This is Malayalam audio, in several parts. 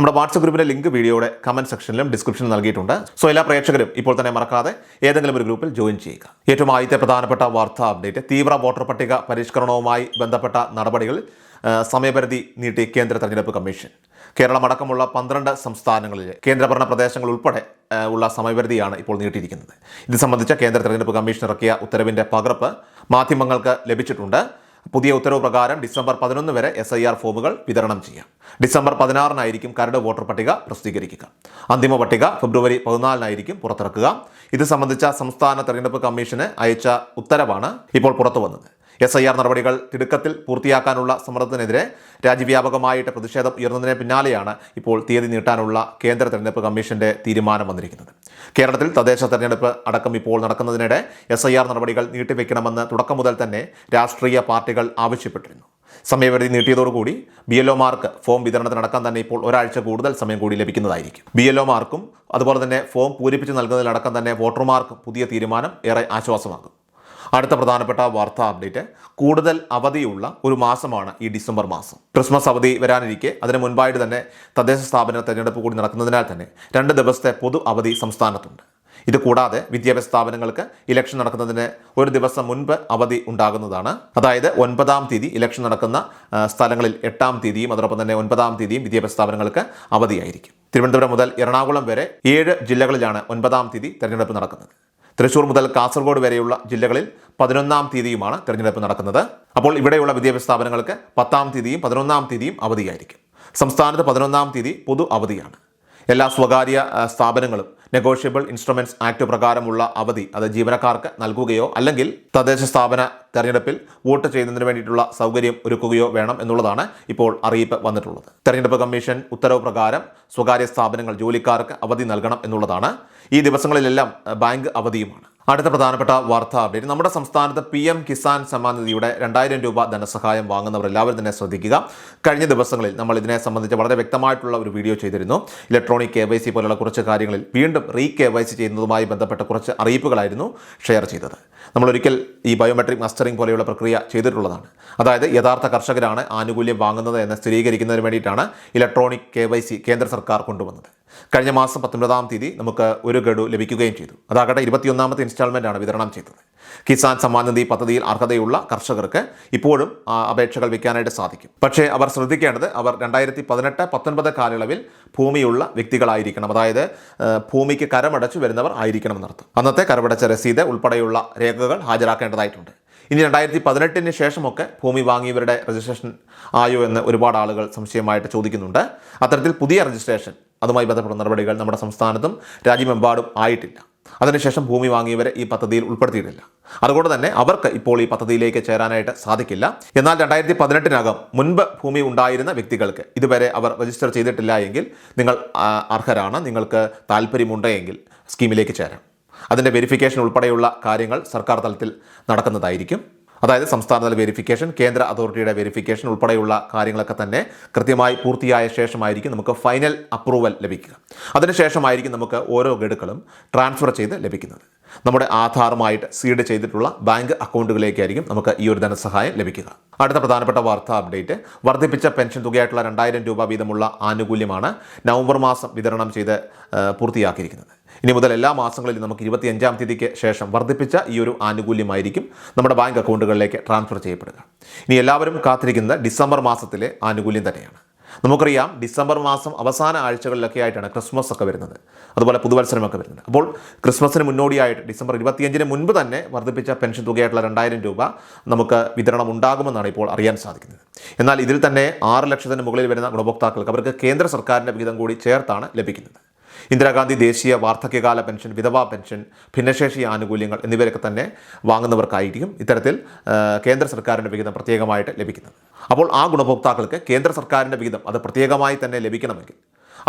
നമ്മുടെ വാട്സപ്പ് ഗ്രൂപ്പിന്റെ ലിങ്ക് വീഡിയോയുടെ കമന്റ് സെക്ഷനിലും ഡിസ്ക്രിപ്ഷനിലും നൽകിയിട്ടുണ്ട്. സോ എല്ലാ പ്രേക്ഷകരും ഇപ്പോൾ തന്നെ മറക്കാതെ ഏതെങ്കിലും ഒരു ഗ്രൂപ്പിൽ ജോയിൻ ചെയ്യുക. ഏറ്റവും ആദ്യത്തെ പ്രധാനപ്പെട്ട വാർത്താ അപ്ഡേറ്റ് തീവ്ര വോട്ടർ പട്ടിക പരിഷ്കരണവുമായി ബന്ധപ്പെട്ട നടപടികൾ സമയപരിധി നീട്ടി കേന്ദ്ര തെരഞ്ഞെടുപ്പ് കമ്മീഷൻ. കേരളമടക്കമുള്ള പന്ത്രണ്ട് സംസ്ഥാനങ്ങളിലെ കേന്ദ്രഭരണ പ്രദേശങ്ങൾ ഉൾപ്പെടെ ഉള്ള സമയപരിധിയാണ് ഇപ്പോൾ നീട്ടിയിരിക്കുന്നത്. ഇത് സംബന്ധിച്ച കേന്ദ്ര തെരഞ്ഞെടുപ്പ് കമ്മീഷൻ ഇറക്കിയ ഉത്തരവിന്റെ പകർപ്പ് മാധ്യമങ്ങൾക്ക് ലഭിച്ചിട്ടുണ്ട്. പുതിയ ഉത്തരവ് പ്രകാരം ഡിസംബർ പതിനൊന്ന് വരെ എസ് ഐ ആർ ഫോമുകൾ വിതരണം ചെയ്യാം. ഡിസംബർ പതിനാറിനായിരിക്കും കരട് വോട്ടർ പട്ടിക പ്രസിദ്ധീകരിക്കുക. അന്തിമ പട്ടിക ഫെബ്രുവരി പതിനാലിനായിരിക്കും പുറത്തിറക്കുക. ഇത് സംബന്ധിച്ച സംസ്ഥാന തെരഞ്ഞെടുപ്പ് കമ്മീഷന് അയച്ച ഉത്തരവാണ് ഇപ്പോൾ പുറത്തു വന്നത് എസ് ഐ ആർ നടപടികൾ തിടുക്കത്തിൽ പൂർത്തിയാക്കാനുള്ള സമ്മർദ്ദത്തിനെതിരെ രാജ്യവ്യാപകമായിട്ട് പ്രതിഷേധം ഉയർന്നതിന് പിന്നാലെയാണ് ഇപ്പോൾ തീയതി നീട്ടാനുള്ള കേന്ദ്ര തെരഞ്ഞെടുപ്പ് കമ്മീഷന്റെ തീരുമാനം വന്നിരിക്കുന്നത്. കേരളത്തിൽ തദ്ദേശ തെരഞ്ഞെടുപ്പ് അടക്കം ഇപ്പോൾ നടക്കുന്നതിനിടെ എസ് ഐ ആർ നടപടികൾ നീട്ടിവെക്കണമെന്ന് തുടക്കം മുതൽ തന്നെ രാഷ്ട്രീയ പാർട്ടികൾ ആവശ്യപ്പെട്ടിരുന്നു. സമയപരിധി നീട്ടിയതോടുകൂടി ബി എൽ ഒമാർക്ക് ഫോം വിതരണത്തിനടക്കം തന്നെ ഇപ്പോൾ ഒരാഴ്ച കൂടുതൽ സമയം കൂടി ലഭിക്കുന്നതായിരിക്കും. ബി എൽ ഒമാർക്കും അതുപോലെ തന്നെ ഫോം പൂരിപ്പിച്ച് നൽകുന്നതിലടക്കം തന്നെ വോട്ടർമാർക്കും പുതിയ തീരുമാനം ഏറെ ആശ്വാസമാകും. അടുത്ത പ്രധാനപ്പെട്ട വാർത്താ അപ്ഡേറ്റ്. കൂടുതൽ അവധിയുള്ള ഒരു മാസമാണ് ഈ ഡിസംബർ മാസം. ക്രിസ്മസ് അവധി വരാനിരിക്കെ അതിന് മുൻപായിട്ട് തന്നെ തദ്ദേശ സ്ഥാപന തെരഞ്ഞെടുപ്പ് കൂടി നടക്കുന്നതിനാൽ തന്നെ രണ്ട് ദിവസത്തെ പൊതു അവധി സംസ്ഥാനത്തുണ്ട്. ഇത് കൂടാതെ വിദ്യാഭ്യാസ സ്ഥാപനങ്ങൾക്ക് ഇലക്ഷൻ നടക്കുന്നതിന് ഒരു ദിവസം മുൻപ് അവധി ഉണ്ടാകുന്നതാണ്. അതായത് ഒൻപതാം തീയതി ഇലക്ഷൻ നടക്കുന്ന സ്ഥലങ്ങളിൽ എട്ടാം തീയതിയും അതോടൊപ്പം തന്നെ ഒൻപതാം തീയതിയും വിദ്യാഭ്യാസ സ്ഥാപനങ്ങൾക്ക് അവധിയായിരിക്കും. തിരുവനന്തപുരം മുതൽ എറണാകുളം വരെ ഏഴ് ജില്ലകളിലാണ് ഒൻപതാം തീയതി തെരഞ്ഞെടുപ്പ് നടക്കുന്നത്. തൃശൂർ മുതൽ കാസർഗോഡ് വരെയുള്ള ജില്ലകളിൽ പതിനൊന്നാം തീയതിയുമാണ് തെരഞ്ഞെടുപ്പ് നടക്കുന്നത്. അപ്പോൾ ഇവിടെയുള്ള വിദ്യാഭ്യാസ സ്ഥാപനങ്ങൾക്ക് പത്താം തീയതിയും പതിനൊന്നാം തീയതിയും അവധിയായിരിക്കും. സംസ്ഥാനത്ത് പതിനൊന്നാം തീയതി പൊതു അവധിയാണ്. എല്ലാ സ്വകാര്യ സ്ഥാപനങ്ങളും നെഗോഷ്യബിൾ ഇൻസ്ട്രുമെന്റ്സ് ആക്ട് പ്രകാരമുള്ള അവധി അത് ജീവനക്കാർക്ക് നൽകുകയോ അല്ലെങ്കിൽ തദ്ദേശ സ്ഥാപന തെരഞ്ഞെടുപ്പിൽ വോട്ട് ചെയ്യുന്നതിന് വേണ്ടിയിട്ടുള്ള സൗകര്യം ഒരുക്കുകയോ വേണം എന്നുള്ളതാണ് ഇപ്പോൾ അറിയിപ്പ് വന്നിട്ടുള്ളത്. തെരഞ്ഞെടുപ്പ് കമ്മീഷൻ ഉത്തരവ് പ്രകാരം സ്വകാര്യ സ്ഥാപനങ്ങൾ ജോലിക്കാർക്ക് അവധി നൽകണം എന്നുള്ളതാണ്. ഈ ദിവസങ്ങളിലെല്ലാം ബാങ്ക് അവധിയുമാണ്. അടുത്ത പ്രധാനപ്പെട്ട വാർത്താ അപ്ഡേറ്റ് നമ്മുടെ സംസ്ഥാനത്ത് പി എം കിസാൻ സമ്മാൻ നിധിയുടെ രണ്ടായിരം രൂപ ധനസഹായം വാങ്ങുന്നവർ എല്ലാവരും തന്നെ ശ്രദ്ധിക്കുക. കഴിഞ്ഞ ദിവസങ്ങളിൽ നമ്മൾ ഇതിനെ സംബന്ധിച്ച് വളരെ വ്യക്തമായിട്ടുള്ള ഒരു വീഡിയോ ചെയ്തിരുന്നു. ഇലക്ട്രോണിക് കെ വൈ സി പോലുള്ള കുറച്ച് കാര്യങ്ങളിൽ വീണ്ടും റീ കെ വൈ സി ചെയ്യുന്നതുമായി ബന്ധപ്പെട്ട കുറച്ച് അറിയിപ്പുകളായിരുന്നു ഷെയർ ചെയ്തത്. നമ്മൾ ഒരിക്കൽ ഈ ബയോമെട്രിക് മസ്റ്ററിംഗ് പോലെയുള്ള പ്രക്രിയ ചെയ്തിട്ടുള്ളതാണ്. അതായത് യഥാർത്ഥ കർഷകരാണ് ആനുകൂല്യം വാങ്ങുന്നത് എന്ന് സ്ഥിരീകരിക്കുന്നതിന് വേണ്ടിയിട്ടാണ് ഇലക്ട്രോണിക് കെ കേന്ദ്ര സർക്കാർ കൊണ്ടുവന്നത്. കഴിഞ്ഞ മാസം പത്തൊൻപതാം തീയതി നമുക്ക് ഒരു ഗഡു ലഭിക്കുകയും ചെയ്തു. അതാകട്ടെ ഇരുപത്തിയൊന്നാമത്തെ ഇൻസ്റ്റാൾമെന്റ് ആണ് വിതരണം ചെയ്തത്. കിസാൻ സമ്മാൻ നിധി പദ്ധതിയിൽ അർഹതയുള്ള കർഷകർക്ക് ഇപ്പോഴും അപേക്ഷകൾ വയ്ക്കാനായിട്ട് സാധിക്കും. പക്ഷേ അവർ ശ്രദ്ധിക്കേണ്ടത് അവർ രണ്ടായിരത്തി പതിനെട്ട് പത്തൊൻപത് കാലയളവിൽ ഭൂമിയുള്ള വ്യക്തികളായിരിക്കണം. അതായത് ഭൂമിക്ക് കരമടച്ചു വരുന്നവർ ആയിരിക്കണം എന്നർത്ഥം അന്നത്തെ കരമടച്ച രസീത് ഉൾപ്പെടെയുള്ള രേഖകൾ ഹാജരാക്കേണ്ടതായിട്ടുണ്ട്. ഇനി രണ്ടായിരത്തി പതിനെട്ടിന് ശേഷമൊക്കെ ഭൂമി വാങ്ങിയവരുടെ രജിസ്ട്രേഷൻ ആയോ എന്ന് ഒരുപാട് ആളുകൾ സംശയമായിട്ട് ചോദിക്കുന്നുണ്ട്. അത്തരത്തിൽ പുതിയ രജിസ്ട്രേഷൻ അതുമായി ബന്ധപ്പെട്ട നടപടികൾ നമ്മുടെ സംസ്ഥാനത്തും രാജ്യമെമ്പാടും ആയിട്ടില്ല. അതിനുശേഷം ഭൂമി വാങ്ങിയവരെ ഈ പദ്ധതിയിൽ ഉൾപ്പെടുത്തിയിട്ടില്ല. അതുകൊണ്ട് തന്നെ അവർക്ക് ഇപ്പോൾ ഈ പദ്ധതിയിലേക്ക് ചേരാനായിട്ട് സാധിക്കില്ല. എന്നാൽ രണ്ടായിരത്തി പതിനെട്ടിനകം മുൻപ് ഭൂമി ഉണ്ടായിരുന്ന വ്യക്തികൾക്ക് ഇതുവരെ അവർ രജിസ്റ്റർ ചെയ്തിട്ടില്ല എങ്കിൽ നിങ്ങൾ അർഹരാണ്. നിങ്ങൾക്ക് താല്പര്യമുണ്ടെങ്കിൽ സ്കീമിലേക്ക് ചേരാം. അതിന്റെ വെരിഫിക്കേഷൻ ഉൾപ്പെടെയുള്ള കാര്യങ്ങൾ സർക്കാർ തലത്തിൽ നടക്കുന്നതായിരിക്കും. അതായത് സംസ്ഥാനതല വെരിഫിക്കേഷൻ കേന്ദ്ര അതോറിറ്റിയുടെ വെരിഫിക്കേഷൻ ഉൾപ്പെടെയുള്ള കാര്യങ്ങളൊക്കെ തന്നെ കൃത്യമായി പൂർത്തിയായ ശേഷമായിരിക്കും നമുക്ക് ഫൈനൽ അപ്രൂവൽ ലഭിക്കുക. അതിനുശേഷമായിരിക്കും നമുക്ക് ഓരോ ഗഡുക്കളും ട്രാൻസ്ഫർ ചെയ്ത് ലഭിക്കുന്നത്. നമ്മുടെ ആധാറുമായിട്ട് സീഡ് ചെയ്തിട്ടുള്ള ബാങ്ക് അക്കൗണ്ടുകളിലേക്കായിരിക്കും നമുക്ക് ഈ ഒരു ധനസഹായം ലഭിക്കുക. അടുത്ത പ്രധാനപ്പെട്ട വാർത്താ അപ്ഡേറ്റ് വർദ്ധിപ്പിച്ച പെൻഷൻ തുകയായിട്ടുള്ള രണ്ടായിരം രൂപ വീതമുള്ള ആനുകൂല്യമാണ് നവംബർ മാസം വിതരണം ചെയ്ത് പൂർത്തിയാക്കിയിരിക്കുന്നത്. ഇനി മുതൽ എല്ലാ മാസങ്ങളിലും നമുക്ക് ഇരുപത്തിയഞ്ചാം തീയതിക്ക് ശേഷം വർദ്ധിപ്പിച്ച ഈ ഒരു ആനുകൂല്യമായിരിക്കും നമ്മുടെ ബാങ്ക് അക്കൗണ്ടുകളിലേക്ക് ട്രാൻസ്ഫർ ചെയ്യപ്പെടുക. ഇനി എല്ലാവരും കാത്തിരിക്കുന്നത് ഡിസംബർ മാസത്തിലെ ആനുകൂല്യം തന്നെയാണ്. നമുക്കറിയാം ഡിസംബർ മാസം അവസാന ആഴ്ചകളിലൊക്കെ ആയിട്ടാണ് ക്രിസ്മസ് ഒക്കെ വരുന്നത്. അതുപോലെ പുതുവത്സരമൊക്കെ വരുന്നത്. അപ്പോൾ ക്രിസ്മസിന് മുന്നോടിയായിട്ട് ഡിസംബർ ഇരുപത്തിയഞ്ചിന് മുൻപ് തന്നെ വർദ്ധിപ്പിച്ച പെൻഷൻ തുകയായിട്ടുള്ള രണ്ടായിരം രൂപ നമുക്ക് വിതരണം ഉണ്ടാകുമെന്നാണ് ഇപ്പോൾ അറിയാൻ സാധിക്കുന്നത്. എന്നാൽ ഇതിൽ തന്നെ ആറ് ലക്ഷത്തിന് മുകളിൽ വരുന്ന ഗുണഭോക്താക്കൾക്ക് അവർക്ക് കേന്ദ്ര സർക്കാരിന്റെ വിഹിതം കൂടി ചേർത്താണ് ലഭിക്കുന്നത്. ഇന്ദിരാഗാന്ധി ദേശീയ വാർദ്ധക്യകാല പെൻഷൻ വിധവാ പെൻഷൻ ഭിന്നശേഷി ആനുകൂല്യങ്ങൾ എന്നിവരൊക്കെ തന്നെ വാങ്ങുന്നവർക്കായിരിക്കും ഇത്തരത്തിൽ കേന്ദ്ര സർക്കാരിന്റെ വിഹിതം പ്രത്യേകമായിട്ട് ലഭിക്കുന്നത്. അപ്പോൾ ആ ഗുണഭോക്താക്കൾക്ക് കേന്ദ്ര സർക്കാരിന്റെ വിഹിതം അത് പ്രത്യേകമായി തന്നെ ലഭിക്കണമെങ്കിൽ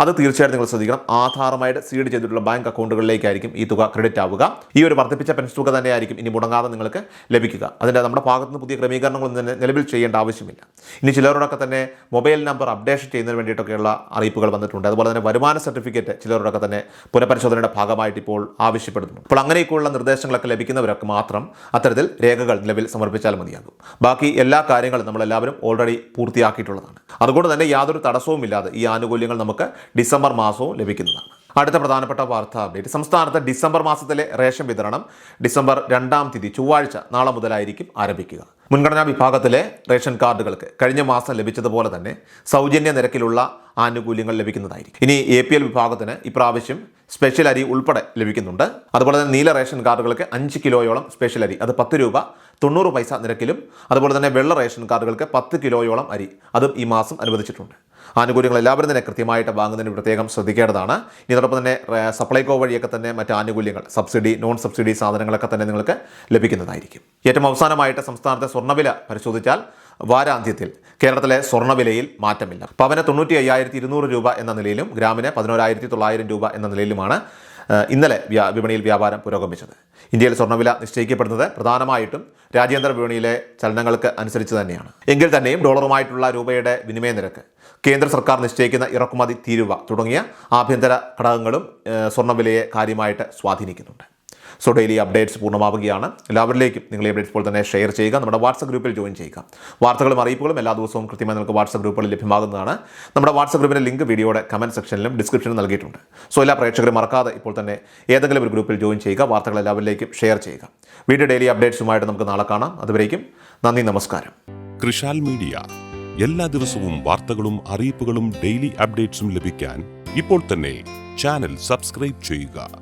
അത് തീർച്ചയായിട്ടും നിങ്ങൾ ശ്രദ്ധിക്കണം. ആധാറുമായിട്ട് സീഡ് ചെയ്തിട്ടുള്ള ബാങ്ക് അക്കൗണ്ടുകളിലേക്കായിരിക്കും ഈ തുക ക്രെഡിറ്റ് ആവുക. ഈ ഒരു വർദ്ധിപ്പിച്ച പെൻഷൻ തുക തന്നെയായിരിക്കും ഇനി മുടങ്ങാതെ നിങ്ങൾക്ക് ലഭിക്കുക. അതിന്റെ നമ്മുടെ ഭാഗത്തുനിന്ന് പുതിയ ക്രമീകരണങ്ങളൊന്നും തന്നെ നിലവിൽ ചെയ്യേണ്ട ആവശ്യമില്ല. ഇനി ചിലരോടൊക്കെ തന്നെ മൊബൈൽ നമ്പർ അപ്ഡേഷൻ ചെയ്യുന്നതിന് വേണ്ടിയിട്ടൊക്കെയുള്ള അറിയിപ്പുകൾ വന്നിട്ടുണ്ട്. അതുപോലെ തന്നെ വരുമാന സർട്ടിഫിക്കറ്റ് ചിലരോടൊക്കെ തന്നെ പുനഃപരിശോധനയുടെ ഭാഗമായിട്ട് ഇപ്പോൾ ആവശ്യപ്പെടുന്നു. അപ്പോൾ അങ്ങനെയൊക്കെയുള്ള നിർദ്ദേശങ്ങളൊക്കെ ലഭിക്കുന്നവരൊക്കെ മാത്രം അത്തരത്തിൽ രേഖകൾ നിലവിൽ സമർപ്പിച്ചാൽ മതിയാകും. ബാക്കി എല്ലാ കാര്യങ്ങളും നമ്മളെല്ലാവരും ഓൾറെഡി പൂർത്തിയാക്കിയിട്ടുള്ളതാണ്. അതുകൊണ്ട് തന്നെ യാതൊരു തടസ്സവുമില്ലാതെ ഈ ആനുകൂല്യങ്ങൾ നമുക്ക് ഡിസംബർ മാസവും ലഭിക്കുന്നതാണ്. അടുത്ത പ്രധാനപ്പെട്ട വാർത്താ അപ്ഡേറ്റ്. സംസ്ഥാനത്ത് ഡിസംബർ മാസത്തിലെ റേഷൻ വിതരണം ഡിസംബർ രണ്ടാം തീയതി ചൊവ്വാഴ്ച നാളെ മുതലായിരിക്കും ആരംഭിക്കുക. മുൻഗണനാ വിഭാഗത്തിലെ റേഷൻ കാർഡുകൾക്ക് കഴിഞ്ഞ മാസം ലഭിച്ചതുപോലെ തന്നെ സൗജന്യ നിരക്കിലുള്ള ആനുകൂല്യങ്ങൾ ലഭിക്കുന്നതായിരിക്കും. ഇനി എ പി എൽ വിഭാഗത്തിന് ഇപ്രാവശ്യം സ്പെഷ്യൽ അരി ഉൾപ്പെടെ ലഭിക്കുന്നുണ്ട്. അതുപോലെ തന്നെ നീല റേഷൻ കാർഡുകൾക്ക് അഞ്ച് കിലോയോളം സ്പെഷ്യൽ അരി അത് പത്ത് രൂപ തൊണ്ണൂറ് പൈസ നിരക്കിലും അതുപോലെ തന്നെ വെള്ള റേഷൻ കാർഡുകൾക്ക് പത്ത് കിലോയോളം അരി. അതും ഈ മാസം അനുവദിച്ചിട്ടുണ്ട്. ആനുകൂല്യങ്ങൾ എല്ലാവരും തന്നെ കൃത്യമായിട്ട് വാങ്ങുന്നതിന് പ്രത്യേകം ശ്രദ്ധിക്കേണ്ടതാണ്. ഇതോടൊപ്പം തന്നെ സപ്ലൈകോ വഴിയൊക്കെ തന്നെ മറ്റ് ആനുകൂല്യങ്ങൾ സബ്സിഡി നോൺ സബ്സിഡി സാധനങ്ങളൊക്കെ തന്നെ നിങ്ങൾക്ക് ലഭിക്കുന്നതായിരിക്കും. ഏറ്റവും അവസാനമായിട്ട് സംസ്ഥാനത്തെ സ്വർണവില പരിശോധിച്ചാൽ വാരാന്ത്യത്തിൽ കേരളത്തിലെ സ്വർണവിലയിൽ മാറ്റമില്ല. പവന് തൊണ്ണൂറ്റി അയ്യായിരത്തി ഇരുന്നൂറ് രൂപ എന്ന നിലയിലും ഗ്രാമിന് പതിനോരായിരത്തി തൊള്ളായിരം രൂപ എന്ന നിലയിലുമാണ് ഇന്നലെ വിപണിയിൽ വ്യാപാരം പുരോഗമിച്ചത്. ഇന്ത്യയിൽ സ്വർണവില നിശ്ചയിക്കപ്പെടുന്നത് പ്രധാനമായിട്ടും രാജ്യാന്തര വിപണിയിലെ ചലനങ്ങൾക്ക് അനുസരിച്ച് തന്നെയാണ്. എങ്കിൽ തന്നെയും ഡോളറുമായിട്ടുള്ള രൂപയുടെ വിനിമയ നിരക്ക് കേന്ദ്ര സർക്കാർ നിശ്ചയിക്കുന്ന ഇറക്കുമതി തീരുവ തുടങ്ങിയ ആഭ്യന്തര ഘടകങ്ങളും സ്വർണവിലയെ കാര്യമായിട്ട് സ്വാധീനിക്കുന്നുണ്ട്. സോ ഡെയിലി അപ്ഡേറ്റ്സ് പൂർണമാവുകയാണ്. എല്ലാവരിലേക്കും നിങ്ങൾ അപ്ഡേറ്റ്സ് ഇപ്പോൾ തന്നെ ഷെയർ ചെയ്യുക. നമ്മുടെ വാട്സപ്പ് ഗ്രൂപ്പിൽ ജോയിൻ ചെയ്യുക. വാർത്തകളും അറിയിപ്പുകളും എല്ലാ ദിവസവും കൃത്യമായി നമുക്ക് വാട്സപ്പ് ഗ്രൂപ്പുകളിൽ ലഭ്യമാകുന്നതാണ്. നമ്മുടെ വാട്സപ്പ് ഗ്രൂപ്പിന്റെ ലിങ്ക് വീഡിയോയുടെ കമന്റ് സെക്ഷനിലും ഡിസ്ക്രിപ്ഷനിലും നൽകിയിട്ടുണ്ട്. സോ എല്ലാ പ്രേക്ഷകരും മറക്കാതെ ഇപ്പോൾ തന്നെ ഏതെങ്കിലും ഒരു ഗ്രൂപ്പിൽ ജോയിൻ ചെയ്യുക. വാർത്തകൾ എല്ലാവരിലേക്കും ഷെയർ ചെയ്യുക. വീഡിയോ ഡെയിലി അപ്ഡേറ്റ്സുമായിട്ട് നമുക്ക് നാളെ കാണാം. അതുവരേക്കും നന്ദി നമസ്കാരം. കൃഷാൽ മീഡിയ എല്ലാ ദിവസവും വാർത്തകളും അറിയിപ്പുകളും ഡെയിലി അപ്ഡേറ്റ്സും ലഭിക്കാൻ ഇപ്പോൾ തന്നെ ചാനൽ സബ്സ്ക്രൈബ് ചെയ്യുക.